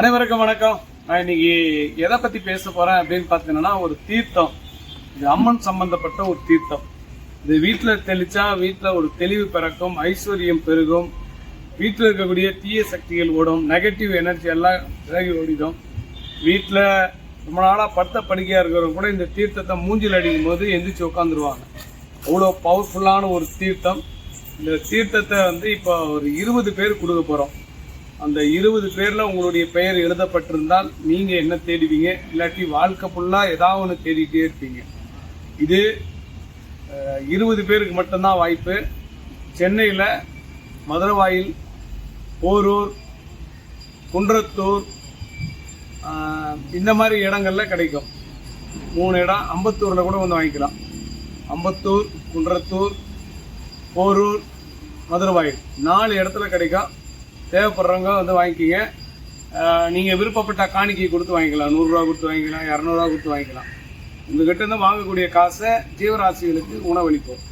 அனைவருக்கும் வணக்கம். நான் இன்னைக்கு எதை பத்தி பேச போறேன் அப்படின்னு பார்த்தீங்கன்னா ஒரு தீர்த்தம். இது அம்மன் சம்பந்தப்பட்ட ஒரு தீர்த்தம். இது வீட்டில் தெளிச்சா வீட்டில் ஒரு தெளிவு பிறக்கும் ஐஸ்வர்யம் பெருகும். வீட்டில் இருக்கக்கூடிய தீய சக்திகள் ஓடும் நெகட்டிவ் எனர்ஜி எல்லாம் விலகி ஓடிடும். வீட்டில் ரொம்ப நாளாக படுத்த படுக்கையாக இருக்கிறவங்க கூட இந்த தீர்த்தத்தை மூஞ்சில் அடிக்கும் போது எந்திரிச்சு உட்காந்துருவாங்க அவ்வளோ பவர்ஃபுல்லான ஒரு தீர்த்தம். இந்த தீர்த்தத்தை வந்து இப்போ ஒரு இருபது பேர் கொடுக்க போகிறோம் அந்த இருபது பேர்ல உங்களுடைய பெயர் எழுதப்பட்டிருந்தால் நீங்க என்ன தேடுவீங்க? இல்லாட்டி வாழ்க்கை ஃபுல்லா ஏதாவது ஒன்று தேடிட்டே இருப்பீங்க. இது இருபது பேருக்கு மட்டும்தான் வாய்ப்பு. சென்னையில் மதுரவாயில் போரூர் குன்றத்தூர் இந்த மாதிரி இடங்களில் கிடைக்கும். மூணு இடம் அம்பத்தூரில் கூட வந்து வாங்கிக்கலாம். அம்பத்தூர் குன்றத்தூர் போரூர் மதுரவாயில். நாலு இடத்துல கிடைக்கும். தேவைப்படுறவங்க வந்து வாங்கிக்கிங்க. நீங்கள் விருப்பப்பட்ட காணிக்கை கொடுத்து வாங்கிக்கலாம். நூறுரூவா கொடுத்து வாங்கிக்கலாம் இரநூறுவா கொடுத்து வாங்கிக்கலாம். உங்ககிட்ட இருந்து வாங்கக்கூடிய காசை ஜீவராசிகளுக்கு உணவளிப்போம்.